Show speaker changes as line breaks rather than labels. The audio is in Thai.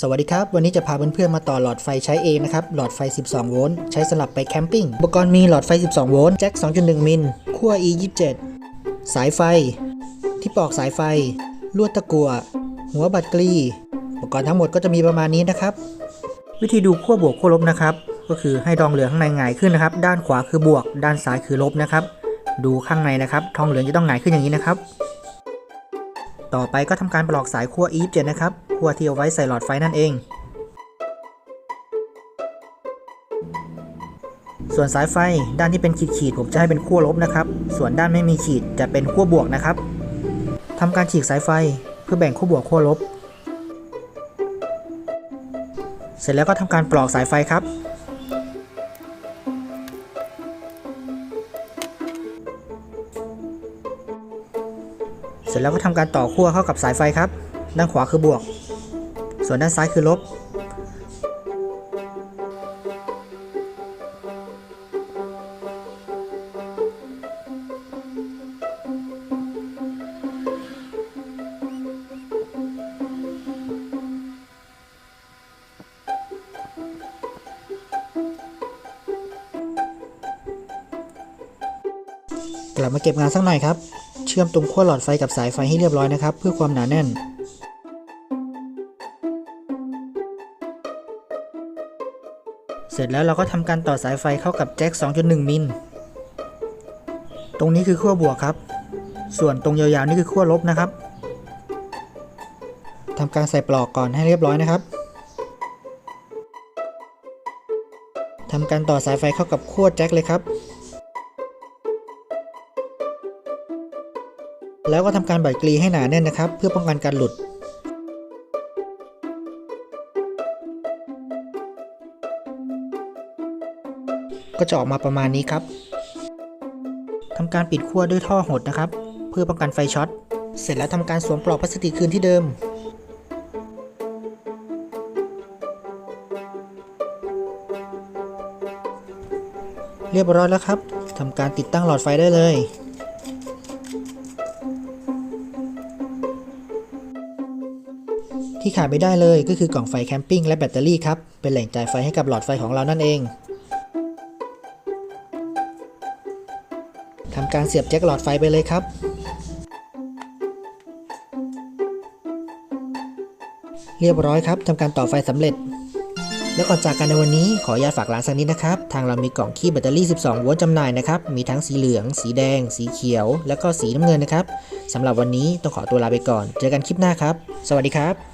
สวัสดีครับ วันนี้จะพาเพื่อนๆมาต่อหลอดไฟใช้เองนะครับ หลอดไฟ 12 โวลต์ใช้สำหรับไปแคมปิ้งอุปกรณ์มีหลอดไฟ 12 โวลต์แจ็ค 2.1 มิลขั้ว E 27สายไฟ ที่ปลอกสายไฟ ลวดตะกั่วหัวบัตรกลีอุปกรณ์ทั้งหมดก็จะมีประมาณนี้นะครับ วิธีดูขั้วบวกขั้วลบนะครับ ก็คือให้ทองเหลืองข้างในหงายขึ้นนะครับ ด้านขวาคือบวก ด้านซ้ายคือลบนะครับ ดูข้างในนะครับทองเหลืองจะต้องหงายขึ้นอย่างนี้นะครับ ต่อไปก็ทำการปลอกสายขั้ว E27 นะครับ ขั้วที่เอาไว้ใส่หลอดไฟนั่นเอง ส่วนสายไฟด้านที่เป็นขีดๆผมจะให้เป็นขั้วลบนะครับ ส่วนด้านไม่มีขีดจะเป็นขั้วบวกนะครับทำการฉีกสายไฟเพื่อแบ่งขั้วบวกขั้วลบ เสร็จแล้วก็ทำการปลอกสายไฟครับเสร็จแล้วก็ทำการต่อขั้วเข้ากับสายไฟครับ ด้านขวาคือบวก ส่วนด้านซ้ายคือลบ กลับมาเก็บงานสักหน่อยครับ เชื่อมตรงขั้วหลอดไฟกับสายไฟให้เรียบร้อยนะครับ เพื่อความหนาแน่น เสร็จแล้วเราก็ทำการต่อสายไฟเข้ากับแจ็ค 2.1 มิล ตรงนี้คือขั้วบวกครับ ส่วนตรงยาวๆนี่คือขั้วลบนะครับทำการใส่ปลอกก่อนให้เรียบร้อยนะครับทำการต่อสายไฟเข้ากับขั้วแจ็คเลยครับ แล้วก็ทำการบัดกรีให้หนาแน่นนะครับ เพื่อป้องกันการหลุด ก็จะออกมาประมาณนี้ครับทำการปิดขั้วด้วยท่อหดนะครับ เพื่อป้องกันไฟช็อต เสร็จแล้วทำการสวมปลอกพลาสติกคืนที่เดิม เรียบร้อยแล้วครับทำการติดตั้งหลอดไฟได้เลยที่ขาดไม่ได้เลยก็คือกล่องไฟแคมปิ้งและแบตเตอรี่ครับ เป็นแหล่งจ่ายไฟให้กับหลอดไฟของเรานั่นเอง ทำการเสียบแจ็คหลอดไฟไปเลยครับ เรียบร้อยครับทำการต่อไฟสำเร็จ แล้วก่อนจากกันในวันนี้ขออนุญาตฝากร้านสักนิดนะครับ ทางเรามีกล่องขี้แบตเตอรี่ 12 โวลต์จำหน่ายนะครับ มีทั้งสีเหลือง สีแดง สีเขียว แล้วก็สีน้ำเงินนะครับสำหรับวันนี้ต้องขอตัวลาไปก่อน เจอกันคลิปหน้าครับ สวัสดีครับ